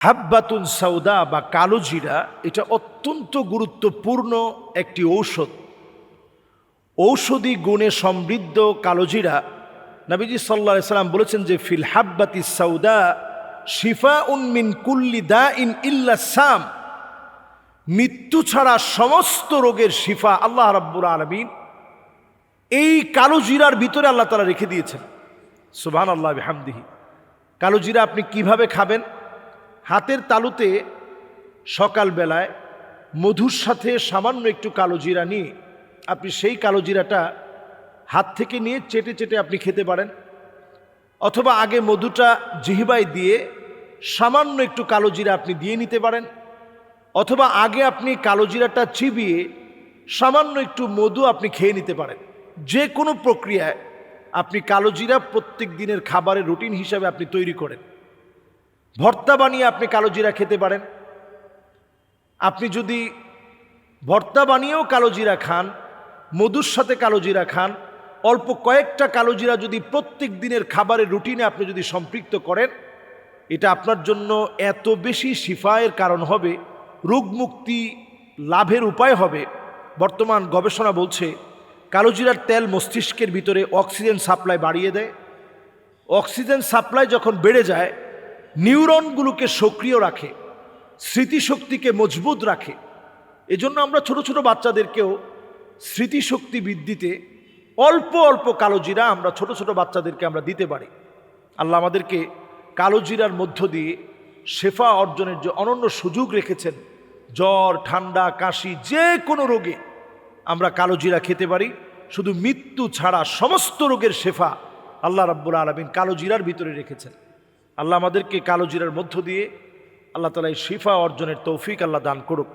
হাব্বাতুন সাউদা বা কালো জিরা এটা অত্যন্ত গুরুত্বপূর্ণ একটি ঔষধ। ঔষধি গুণে সমৃদ্ধ কালো জিরা নবীজি সাল্লা সাল্লাম বলেছেন যে, ফিল হাব্বাতি সাউদা শিফা উন্মিন কুল্লি দা ইন ইল্লা সাম। মৃত্যু ছাড়া সমস্ত রোগের শিফা আল্লাহ রাব্বুর আলমিন এই কালো জিরার ভিতরে আল্লাহ তালা রেখে দিয়েছেন। সুবহান আল্লাহ হামদিহি কালো জিরা আপনি কীভাবে খাবেন? হাতের তালুতে সকালবেলায় মধুর সাথে সামান্য একটু কালো জিরা নিয়ে আপনি সেই কালো জিরাটা হাত থেকে নিয়ে চেটে চেটে আপনি খেতে পারেন। অথবা আগে মধুটা জিহিবাই দিয়ে সামান্য একটু কালো জিরা আপনি দিয়ে নিতে পারেন। অথবা আগে আপনি কালো জিরাটা চিবিয়ে সামান্য একটু মধু আপনি খেয়ে নিতে পারেন। যে কোনো প্রক্রিয়ায় আপনি কালো জিরা প্রত্যেক দিনের খাবারের রুটিন হিসাবে আপনি তৈরি করেন। ভর্তা বানিয়ে আপনি কালো জিরা খেতে পারেন। আপনি যদি ভর্তা বানিয়েও কালো জিরা খান, মধুর সাথে কালো জিরা খান, অল্প কয়েকটা কালো জিরা যদি প্রত্যেক দিনের খাবারের রুটিনে আপনি যদি সম্পৃক্ত করেন, এটা আপনার জন্য এত বেশি শিফায়ের কারণ হবে, রোগমুক্তি লাভের উপায় হবে। বর্তমান গবেষণা বলছে কালোজিরার তেল মস্তিষ্কের ভিতরে অক্সিজেন সাপ্লাই বাড়িয়ে দেয়। অক্সিজেন সাপ্লাই যখন বেড়ে যায় নিউরনগুলোকে সক্রিয় রাখে, স্মৃতিশক্তিকে মজবুত রাখে। এজন্য আমরা ছোট ছোট বাচ্চাদেরকেও স্মৃতিশক্তি বৃদ্ধিতে অল্প অল্প কালো জিরা আমরা ছোট ছোট বাচ্চাদেরকে আমরা দিতে পারি। আল্লাহ আমাদেরকে কালো জিরার মধ্য দিয়ে শেফা অর্জনের যে অনন্য সুযোগ রেখেছেন, জ্বর, ঠান্ডা, কাশি, যে কোনো রোগে আমরা কালো জিরা খেতে পারি। শুধু মৃত্যু ছাড়া সমস্ত রোগের শেফা আল্লাহ রাব্বুল আলমিন কালো জিরার ভিতরে রেখেছেন। আল্লাহ আমাদেরকে কালো জিরার মধ্য দিয়ে আল্লাহ তালা এই শিফা অর্জনের তৌফিক আল্লাহ দান করুক।